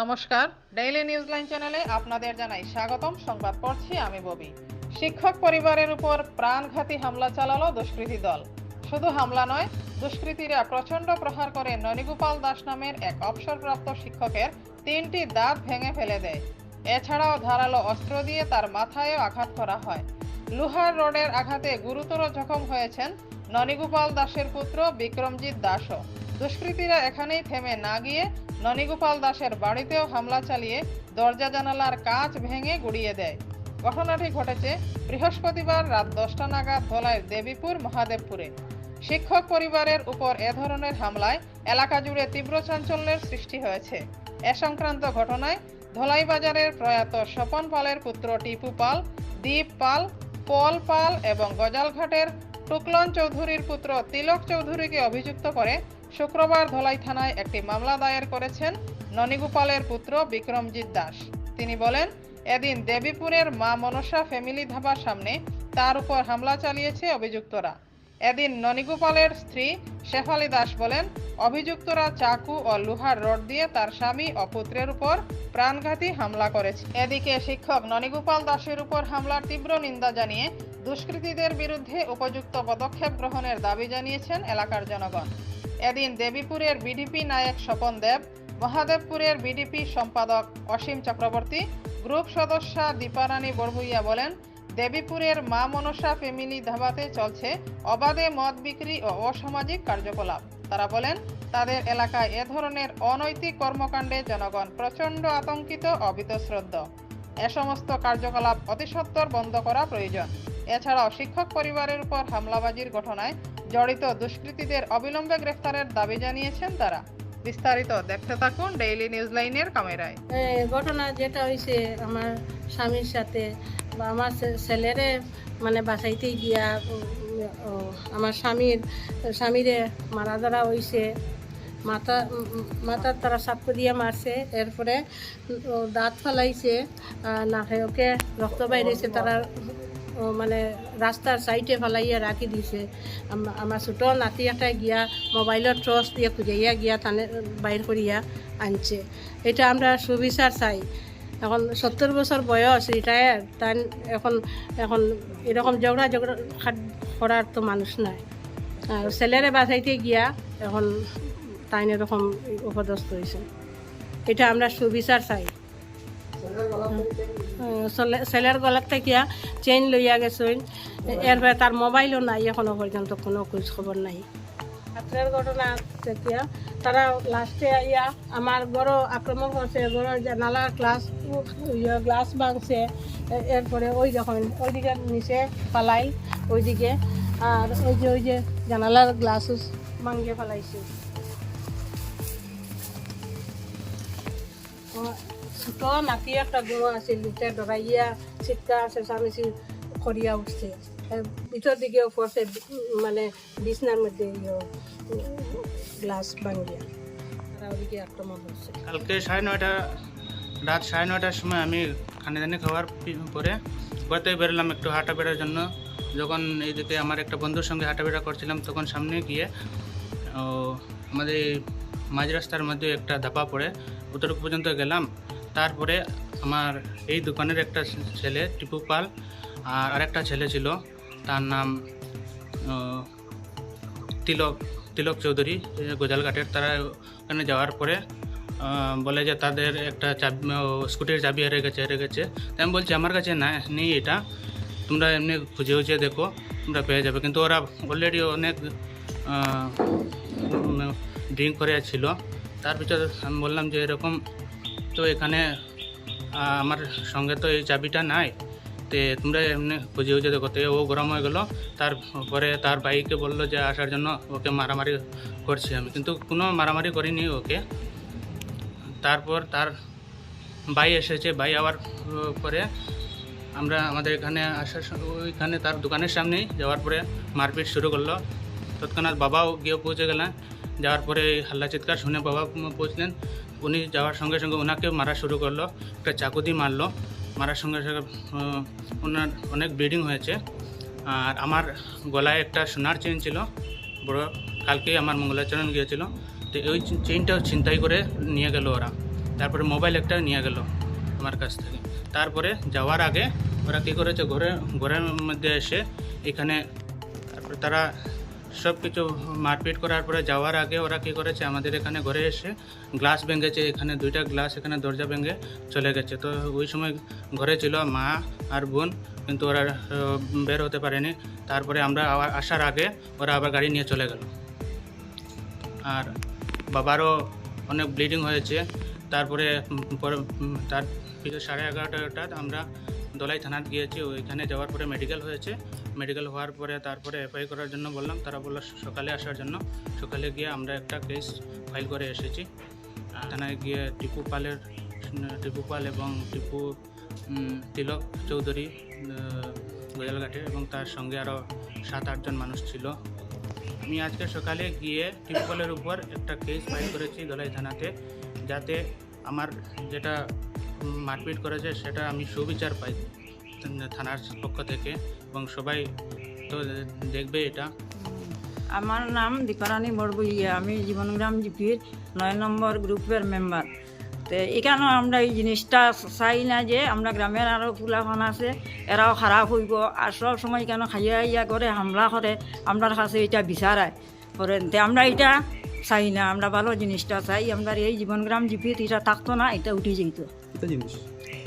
নমস্কার। Daily news line চ্যানেলে আপনাদের জানাই স্বাগতম। সংবাদ পড়ছি আমি ববি। শিক্ষক পরিবারের উপর প্রাণঘাতী হামলা চালালো দুষ্কৃতী দল। শুধু হামলা নয়, দুষ্কৃতীরা প্রচণ্ড প্রহার করে ননীগোপাল দাস নামের এক অবসরপ্রাপ্ত শিক্ষকের তিনটি দাঁত ভেঙে ফেলে দেয়। এছাড়াও ধারালো অস্ত্র দিয়ে তার মাথায়ও আঘাত করা হয়। লুহার রোডের আঘাতে গুরুতর জখম হয়েছেন ননীগোপাল দাসের পুত্র বিক্রমজিৎ দাসও। দুষ্কৃতীরা এখানেই থেমে না গিয়ে ননীগোপাল দাসের বাড়িতেও হামলা চালিয়ে দরজা জানালার কাঁচ ভেঙে গুড়িয়ে দেয়। ঘটনাটি ঘটেছে বৃহস্পতিবার রাত দশটা নাগাদ ধলাইয়ের দেবীপুর, মহাদেবপুরে। শিক্ষক পরিবারের উপর এ ধরনের হামলায় এলাকা জুড়ে তীব্র চাঞ্চল্যের সৃষ্টি হয়েছে। এ সংক্রান্ত ঘটনায় ধলাই বাজারের প্রয়াত স্বপন পালের পুত্র টিপু পাল, দীপ পাল, পল পাল এবং গজালঘাটের টুকলন চৌধুরীর পুত্র তিলক চৌধুরীকে অভিযুক্ত করে শুক্রবার ধলাই থানায় একটি মামলা দায়ের করেছেন ননীগোপালের পুত্র বিক্রমজিৎ দাস। তিনি বলেন, এদিন দেবীপুরের মা মনসা ফ্যামিলি ধাবার সামনে তার উপর হামলা চালিয়েছে অভিযুক্তরা। এদিন ননীগোপালের স্ত্রী শেফালি দাস বলেন, অভিযুক্তরা চাকু ও লোহার রড দিয়ে তার স্বামী ও পুত্রের উপর প্রাণঘাতী হামলা করেছে। এদিকে শিক্ষক ননীগোপাল দাসের উপর হামলার তীব্র নিন্দা জানিয়ে দুষ্কৃতীদের বিরুদ্ধে উপযুক্ত পদক্ষেপ গ্রহণের দাবি জানিয়েছেন এলাকার জনগণ। এদিন দেবীপুরের বিডিপি নায়ক স্বপন দেব, মহাদেবপুরের বিডিপি সম্পাদক অসীম চক্রবর্তী, গ্রুপ সদস্যা দীপারানী বড়ভুইয়া বলেন দেবীপুরের মা মনসা ফ্যামিলি ধাবাতে চলছে অবাধে মদ বিক্রি ও অসামাজিক কার্যকলাপ। তারা বলেন, তাদের এলাকায় এ ধরনের অনৈতিক কর্মকাণ্ডে জনগণ প্রচণ্ড আতঙ্কিত ও বীতশ্রদ্ধ। এ সমস্ত কার্যকলাপ অতি সত্বর বন্ধ করা প্রয়োজন। এছাড়াও শিক্ষক পরিবারের উপর হামলাবাজির ঘটনায় জড়িত দুষ্কৃতীদের অবিলম্বে গ্রেফতারের দাবি জানিয়েছেন তারা। বিস্তারিত দেখতে থাকুন ডেইলি নিউজ লাইনের ক্যামেরায়। ঘটনা যেটা হয়েছে আমার স্বামীর সাথে বা আমার ছেলেরে মানে বাঁচাইতে গিয়া আমার স্বামীর, স্বামীরে মারা ধরা হয়েছে মাথা, মাথার তারা সাপ দিয়ে মারছে, এরপরে দাঁত ফালাইছে নাকে রক্ত বাইরেছে, তারা মানে রাস্তার সাইডে ফেলাইয়া রাখি দিছে। আমার ছোট নাতি একটা গিয়া মোবাইলের টর্চ দিয়ে খুঁজাইয়া গিয়া তানে বাইর করিয়া আনছে। এটা আমরা সুবিচার চাই। এখন সত্তর বছর বয়স রিটায়ার তাই এখন এখন এরকম ঝগড়া ঝগড়া করার তো মানুষ নাই। আর ছেলেরে বাঁচাইতে গিয়া এখন তাই এরকম উপদস্ত হয়েছে এটা আমরা সুবিচার চাই। ছেলের গলার থেকে চেইন লইয়া গেছেন এরপরে তার মোবাইলও নাই এখনও পর্যন্ত, কোনো খোঁজ খবর নাই। রাত্রের ঘটনা তেতিয়া তারা লাস্টে ইয়া আমার বড় আক্রমণ করছে, বড় জানালার গ্লাস গ্লাস ভাঙছে, এরপরে ওই যখন ওইদিকে নিচে পালাই ওইদিকে, আর ওই যে ওই যে জানালার গ্লাস ভাঙিয়ে ফেলাইছে। ছোট নাতি একটা গুঁড়ো আছে লুটে ডরাইয়া চিৎকার চেঁচামেচি করিয়া উঠছে ভিতর দিকে পড়ছে মানে বিছনার মধ্যে গ্লাস ভাঙিয়া তারা ওদিকে আক্রমণ হচ্ছে কালকে সাড়ে নয়টা রাত সাড়ে নয়টার সময় আমি খানে দানি খাওয়ার পরে ঘর বেরোলাম একটু হাঁটা জন্য। যখন এইদিকে আমার একটা বন্ধুর সঙ্গে হাঁটা বেড়া করছিলাম তখন সামনে গিয়ে আমাদের মাঝ রাস্তার মধ্যে একটা ধাপা পড়ে অতটুকু পর্যন্ত গেলাম। তারপরে আমার এই দোকানের একটা ছেলে, টিপু পাল, আর আরেকটা ছেলে ছিল, তার নাম তিলক তিলক চৌধুরী গোজালঘাটের। তারা ওখানে যাওয়ার পরে বলে যে তাদের একটা চাবি স্কুটির চাবি হেরে গেছে হেরে গেছে। তাই আমি বলছি, আমার কাছে না নেই এটা। তোমরা এমনি খুঁজে খুঁজে দেখো, তোমরা পেয়ে যাবে। কিন্তু ওরা অলরেডি অনেক ড্রিঙ্ক করে ছিল। তার ভিতরে আমি বললাম যে এরকম তো এখানে আমার সঙ্গে তো এই চাবিটা নাই। তে তোমরা এমনি খুঁজে খুঁজে দেখো। তো ও গরম হয়ে গেলো। তারপরে তার বাইকে বলল যে আসার জন্য ওকে মারামারি করছি আমি। কিন্তু কোনো মারামারি করিনি ওকে। তারপর তার ভাই এসেছে। ভাই আবার পরে আমরা আমাদের এখানে আসার ওইখানে তার দোকানের সামনেই যাওয়ার পরে মারপিট শুরু করল। তৎক্ষণাৎ বাবাও গিয়ে পৌঁছে গেলেন। যাওয়ার পরে হাল্লা চিৎকার শুনে বাবা পৌঁছলেন। উনি যাওয়ার সঙ্গে সঙ্গে ওনাকে মারা শুরু করল, একটা চাকু দিয়ে মারলো। মারার সঙ্গে সঙ্গে ওনার অনেক ব্লিডিং হয়েছে। আর আমার গলায় একটা সোনার চেন ছিল। বড়, কালকেই আমার মঙ্গলাচরণ গিয়েছিল। তো ওই চেইনটাও ছিনতাই করে নিয়ে গেল ওরা। তারপরে মোবাইল একটা নিয়ে গেল আমার কাছ থেকে। তারপরে যাওয়ার আগে ওরা কী করেছে, ঘরে, ঘরের মধ্যে এসে এখানে তারপরে তারা সব কিছু মারপিট করার পরে যাওয়ার আগে ওরা কী করেছে, আমাদের এখানে ঘরে এসে গ্লাস ভেঙেছে, এখানে দুইটা গ্লাস, এখানে দরজা ভেঙে চলে গেছে। তো ওই সময় ঘরে ছিল মা আর বোন, কিন্তু ওরা বের হতে পারেনি। তারপরে আমরা আসার আগে ওরা আবার গাড়ি নিয়ে চলে গেল। আর বাবারও অনেক ব্লিডিং হয়েছে। তারপরে পরে তার, সাড়ে এগারোটা আমরা দলাই থানাত গিয়েছি, ওইখানে যাওয়ার পরে মেডিকেল হয়েছে। মেডিকেল হওয়ার পরে তারপরে এফআই করার জন্য বললাম, তারা বলল সকালে আসার জন্য। সকালে গিয়ে আমরা একটা কেস ফাইল করে এসেছি। থানায় গিয়ে টিপু পালের টিপু পাল এবং টিপু তিলক চৌধুরী গোজালঘাটে এবং তার সঙ্গে আরও সাত আটজন মানুষ ছিল। আমি আজকে সকালে গিয়ে টিপকলের উপর একটা কেস ফাইল করেছি দলাই থানাতে, যাতে আমার যেটা মারপিট করেছে সেটা আমি সুবিচার পাই থানার পক্ষ থেকে এবং সবাই তো দেখবে এটা। আমার নাম দীপারানী বড়বইয়া আমি জীবনগ্রাম জিপির নয় নম্বর গ্রুপের মেম্বার। তো এখানে আমরা এই জিনিসটা চাই না যে, আমরা গ্রামের আরও ফুলাখন আছে, এরাও খারাপ হইব। আর সব সময় কেন খাইয়া ইয়া করে, হামলা করে আমরা কাছে এটা বিচারায় তে আমরা এটা চাই না আমরা ভালো জিনিসটা চাই আমরা এই জীবনগ্রাম জিপিত এটা থাকতো না এটা উঠে যেত। জিনিস।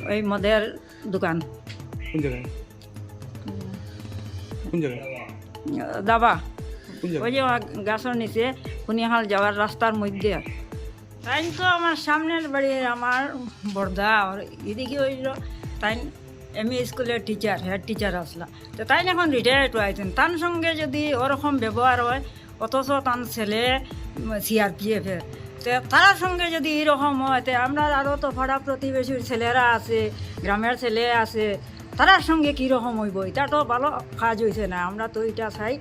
ওই মদের দোকান। কোন জায়গায়? কোন জায়গায়? দাবা। ওই যে গাছের নিচে কুনিহাল যাওয়ার রাস্তার মধ্যে। তাই তো আমার সামনের বাড়ি আমার বর্দা আর এদিকে হইল তাই এম ই স্কুলের টিচার হেড টিচার আসলা। তো তাই এখন রিটায়ার্ড হয়েছেন। তার সঙ্গে যদি ওরকম ব্যবহার হয় অথচ তার ছেলে সিআরপিএফের তো তার সঙ্গে যদি এরকম হয়, তো আমরা আরও তো ভাড়া প্রতিবেশীর ছেলেরা আছে, গ্রামের ছেলে আছে, তারার সঙ্গে কীরকম হইব? এটা তো ভালো কাজ হয়েছে না। আমরা তো এটা চাই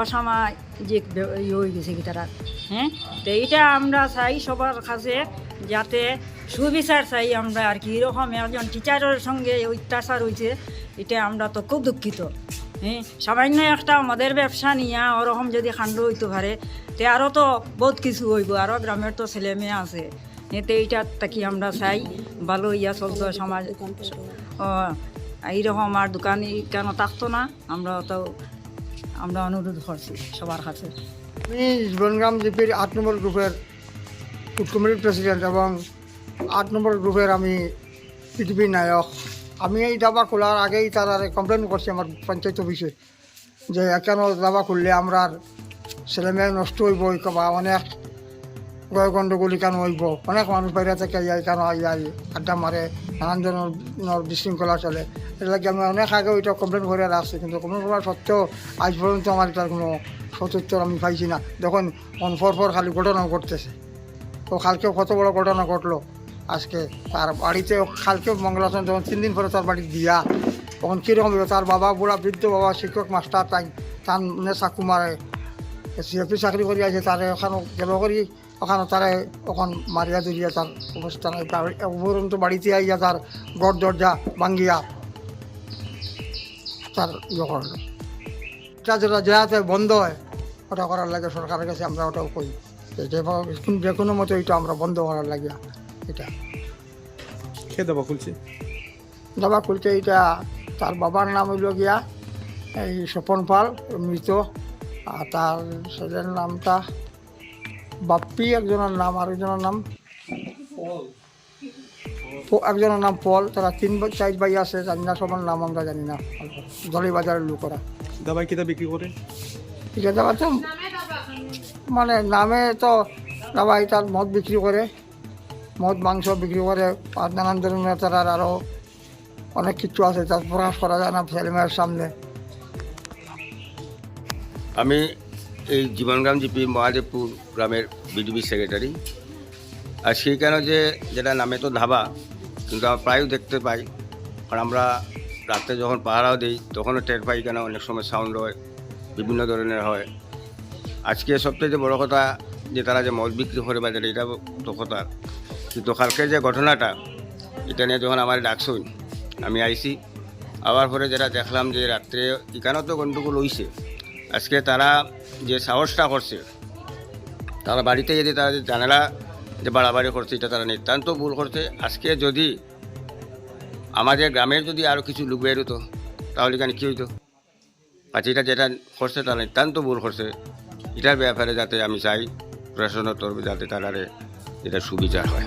অসামাজিক ইয়ে হয়ে গেছে কি তারা। হ্যাঁ? তো এইটা আমরা চাই সবার কাছে যাতে সুবিচার চাই আমরা আর কি। এরকম একজন টিচারের সঙ্গে অত্যাচার হয়েছে এটা আমরা তো খুব দুঃখিত। হ্যাঁ? সামান্য একটা আমাদের ব্যবসা নিয়ে ওরকম যদি কাণ্ড হইতে পারে তে আরও তো বহুত কিছু হইব। আরও গ্রামের তো ছেলে মেয়ে আছে। এতে এইটা তাকি আমরা চাই। ভালো ইয়া চলতো সমাজ। এইরকম আর দোকান কেন থাকতো না, আমরা তো, আমরা অনুরোধ করছি সবার কাছে। আমি জীবনগ্রাম জিপির আট নম্বর গ্রুপের ফুড কমিটির প্রেসিডেন্ট এবং আট নম্বর গ্রুপের আমি পৃথিবীর নায়ক। আমি এই দাবা খোলার আগেই তারা কমপ্লেন করছি আমার পঞ্চায়েত অফিসে যে কেন দাবা খুললে আমরা ছেলে মেয়ে নষ্ট হইব বা অনেক গয় গণ্ডগোলি কেন হইব? অনেক মানুষ বাইরে থেকে ইয়াই কেন ইয়াই আড্ডা মারে, নানান ধরনের বিশৃঙ্খলা চলে। এর লাগে আমি অনেক আগে ওইটা কমপ্লেন করে রাখছি কিন্তু কমপ্লেন করার সত্ত্বেও আজ পর্যন্ত আমার তার কোনো সত্যুত্তর আমি পাইছি না। দেখুন পর পর খালি ঘটনা ঘটতেছে। তো কালকেও কত বড় ঘটনা ঘটলো? আজকে তার বাড়িতে কালকে মঙ্গলাসন যখন তিন দিন পরে তার বাড়ি দিয়া তখন কীরকম তার বাবা বুড়া বৃদ্ধ বাবা, শিক্ষক মাস্টার, তাই তার মানে চাকু মারে সিএপি চাকরি করি আছে তারে ওখানে গেল করি ওখানে তারে ওখান মারিয়া দুরিয়া তার অবস্থা নাই তার উপরন্ত বাড়িতে আইয়া তার গড় দরজা ভাঙ্গিয়া তার ইয়ে করল এটা যেটা যেতে বন্ধ হয় ওটা করার লাগে সরকারের কাছে আমরা ওটাও করি যে কোনো মতো এটা আমরা বন্ধ করার লাগে এটা। খেয়ে দাবা খুলছে? দাবা খুলছে এটা তার বাবার নাম হইল গিয়া এই স্বপন পাল মৃত। আর তার ছেলের নামটা বাপ্পি একজনের নাম আর একজনের নাম একজনের নাম পল। তারা তিন চার ভাই আছে জানি না সবার নাম আমরা জানি না। দলি বাজারের লোকেরা। দাবাই কেটা বিক্রি করে? ঠিক আছে দাবা তো? মানে নামে তো দাবাই তার মদ বিক্রি করে মদ মাংস বিক্রি করে আর নানান ধরনের তার আরও অনেক কিছু আছে। তার প্রকাশ করা যায় না ছেলেমেয়ের সামনে। আমি এই জীবনগ্রাম জিপি মহাদেবপুর গ্রামের বিডিবি সেক্রেটারি। আর সেইখানে যে যেটা নামে তো ধাবা, কিন্তু আমরা প্রায়ই দেখতে পাই। কারণ আমরা রাত্রে যখন পাহারাও দিই, তখনও টের পাই কেন অনেক সময় সাউন্ড হয়, বিভিন্ন ধরনের হয়। আজকে সবচেয়ে বড় কথা, যে তারা যে মদ বিক্রি করে বাজারে এটা তো কথা। কিন্তু কালকে যে ঘটনাটা, এটা নিয়ে যখন আমার ডাকছই আমি আইসি, আবার পরে যেটা দেখলাম যে রাত্রে এখানেও তো গন্ডগোল হইছে। আজকে তারা যে সাহসটা করছে, তারা বাড়িতে যদি তারা যে জানালা যে বাড়াবাড়ি করছে, এটা তারা নিতান্ত ভুল করছে। আজকে যদি আমাদের গ্রামের যদি আরও কিছু লোক বের হতো, তাহলে এখানে কী হইতো? আচ্ছা এটা যেটা করছে, তারা নিতান্ত ভুল করছে। এটার ব্যাপারে যাতে আমি চাই, প্রশাসনের তরফে যাতে তারারে এটা সুবিচার হয়।